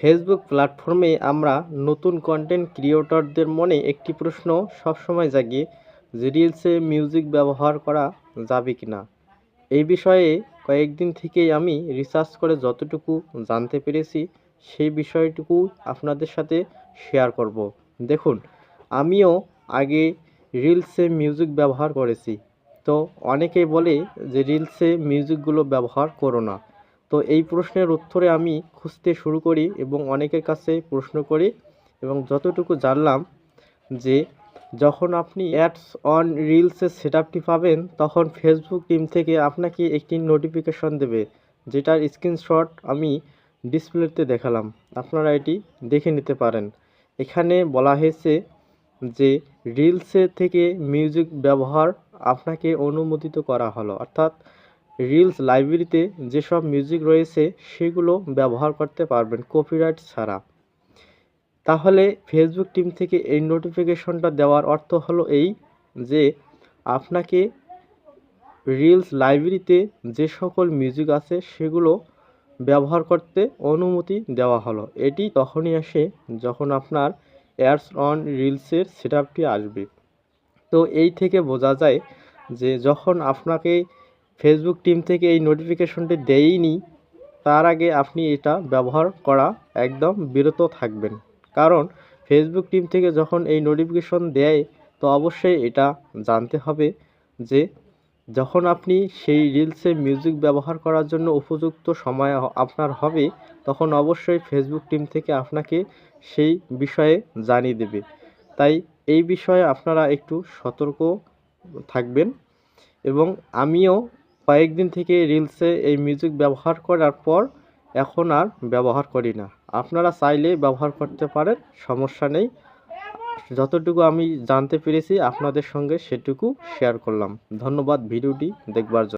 Facebook প্ল্যাটফর্মে আমরা নতুন কন্টেন্ট ক্রিয়েটরদের মনে একটি প্রশ্ন সবসময় জাগে, যে রিলসে মিউজিক ব্যবহার করা যাবে কি না এই বিষয়ে কয়েকদিন থেকেই আমি রিসার্চ করে যতটুকু জানতে পেরেছি, সেই বিষয়টুকু আপনাদের সাথে শেয়ার করব। দেখুন, আমিও আগে রিলসে মিউজিক ব্যবহার করেছি। তো অনেকেই বলে যে রিলসে মিউজিকগুলো ব্যবহার করো না। তো এই প্রশ্নের উত্তরে আমি খুঁজতে শুরু করি এবং অনেকের কাছে প্রশ্ন করি এবং যতটুকু জানলাম যে যখন আপনি অ্যাডস অন রিলসের সেট আপটি পাবেন, তখন ফেসবুক টিম থেকে আপনাকে একটি নোটিফিকেশন দেবে, যেটার স্ক্রিনশট আমি ডিসপ্লেতে দেখালাম। আপনারা এটি দেখে নিতে পারেন। এখানে বলা হয়েছে যে রিলসে থেকে মিউজিক ব্যবহার আপনাকে অনুমোদিত করা হলো। অর্থাৎ রিলস লাইব্রেরিতে যেসব মিউজিক রয়েছে, সেগুলো ব্যবহার করতে পারবেন কপিরাইট ছাড়া। তাহলে ফেসবুক টিম থেকে এই নোটিফিকেশনটা দেওয়ার অর্থ হলো এই যে, আপনাকে রিলস লাইব্রেরিতে যে সকল মিউজিক আছে, সেগুলো ব্যবহার করতে অনুমতি দেওয়া হলো। এটি তখনই আসে যখন আপনার অ্যাডস অন রিলসের সেট আসবে। তো এই থেকে বোঝা যায় যে, যখন আপনাকে ফেসবুক টিম থেকে এই নোটিফিকেশনটি দেয়নি তার আগে আপনি এটা ব্যবহার করা একদম বিরত থাকবেন। কারণ ফেসবুক টিম থেকে যখন এই নোটিফিকেশন দেয়, তো অবশ্যই এটা জানতে হবে যে যখন আপনি সেই রিলসে মিউজিক ব্যবহার করার জন্য উপযুক্ত সময় আপনার হবে, তখন অবশ্যই ফেসবুক টিম থেকে আপনাকে সেই বিষয়ে জানিয়ে দেবে। তাই এই বিষয়ে আপনারা একটু সতর্ক থাকবেন এবং আমিও কয়েকদিন থেকে রিলসে এই মিউজিক ব্যবহার করার পর এখন আর ব্যবহার করি না। আপনারা চাইলে ব্যবহার করতে পারেন, সমস্যা নেই। যতটুকু আমি জানতে পেরেছি, আপনাদের সঙ্গে সেটুকু শেয়ার করলাম। ধন্যবাদ ভিডিওটি দেখবার জন্য।